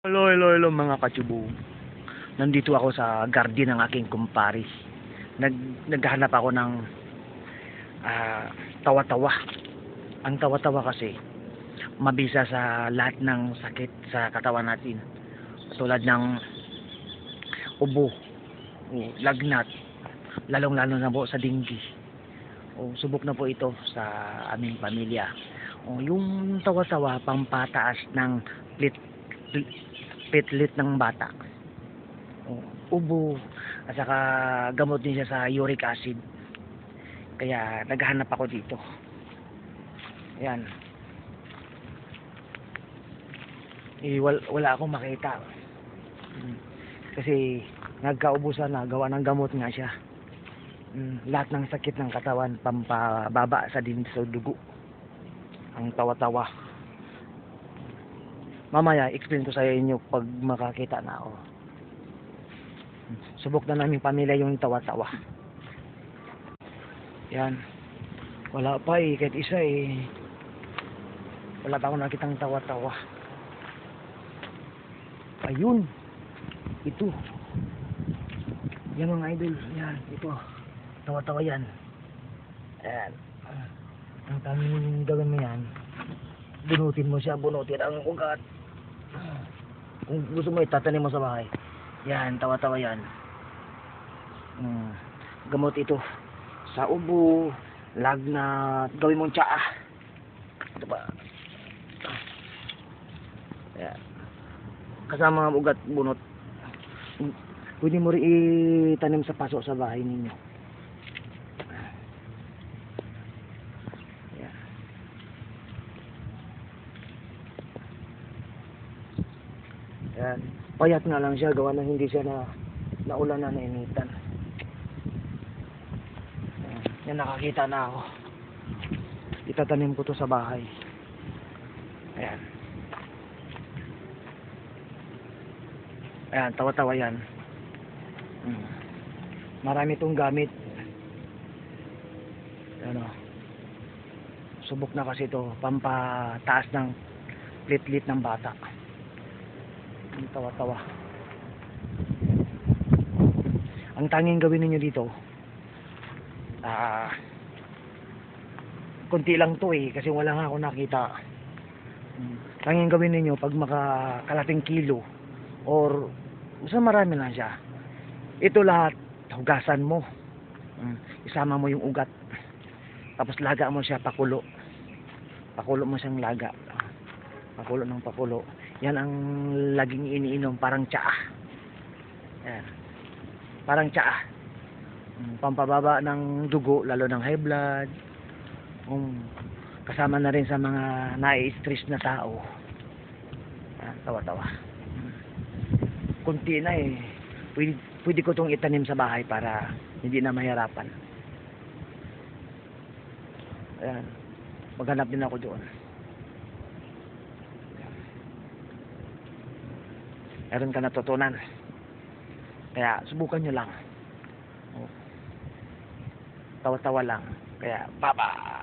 Hello, hello, hello mga katsubo. Nandito ako sa garden ng aking kumpari. Nag, naghahanap ako ng ah, tawa-tawa. Ang tawa-tawa kasi, mabisa sa lahat ng sakit sa katawan natin. Tulad ng ubo, lagnat, lalong-lalo na po sa dinggi. O, subok na po ito sa aming pamilya. O, yung tawa-tawa, pampataas ng plit, plit- pitlit ng bata. O, ubo, at saka gamot din siya sa uric acid. Kaya naghahanap ako dito. Ayan. Eh, wal, wala akong makita. Mm. Kasi nagkaubusan na, gawa ng gamot nga siya. Mm, lahat ng sakit ng katawan, pampababa sa din sa dugo. Ang tawa-tawa. Mamaya, explain ko sa inyo pag makakita na ako. Subok na namin pamilya yung tawa-tawa. Yan. Wala pa eh, kahit isa eh. Wala pa ako nakitang tawa-tawa. Ayun. Ito. Yan mga idol. Yan. Ito. Tawa-tawa yan. Ayan. Ang tanging gawin mo yan, bunutin mo siya, bunutin ang ugat. Kung gusto mo, itatanim mo sa bahay. Yan, tawa-tawa yan. Hmm. Gamot ito. Sa ubo, lagnat, gawin mong tsaa. Ito ba? Yan. Kasama ugat, bunot. Pwede mo rin itanim sa paso sa bahay ninyo. Yan. Yan. Payat nga lang siya, gawa na hindi siya na naulan na nainitan. Yan. Yan, nakakita na ako. Itatanim ko to sa bahay. Ayan. Ayan, tawa-tawa yan. Hmm. Marami itong gamit. Ano. Subok na kasi ito, pampataas ng plitlit ng bata. Ang tawa-tawa. Ang tanging gawin ninyo dito, ah, kunti lang to eh, kasi wala nga ako nakita. Tanging gawin ninyo pag makakalating kilo, or basta marami lang siya. Ito lahat, hugasan mo. Mm. Isama mo yung ugat. Tapos laga mo siya pakulo. Pakulo mo siyang laga. Pakulo ng pakulo. Yan ang laging iniinom, parang tsaa. Yan. Parang tsaa. Mm, Pampababa ng dugo, lalo ng high blood. Um, kasama na rin sa mga nai-stress na tao. Tawa-tawa. Mm. Kunti na eh. Pwede, pwede ko itong itanim sa bahay para hindi na mahirapan. Ayan. Maghanap din ako doon. Meron ka natutunan. Kaya subukan nyo lang. Oh. Tawa-tawa lang. Kaya, baba!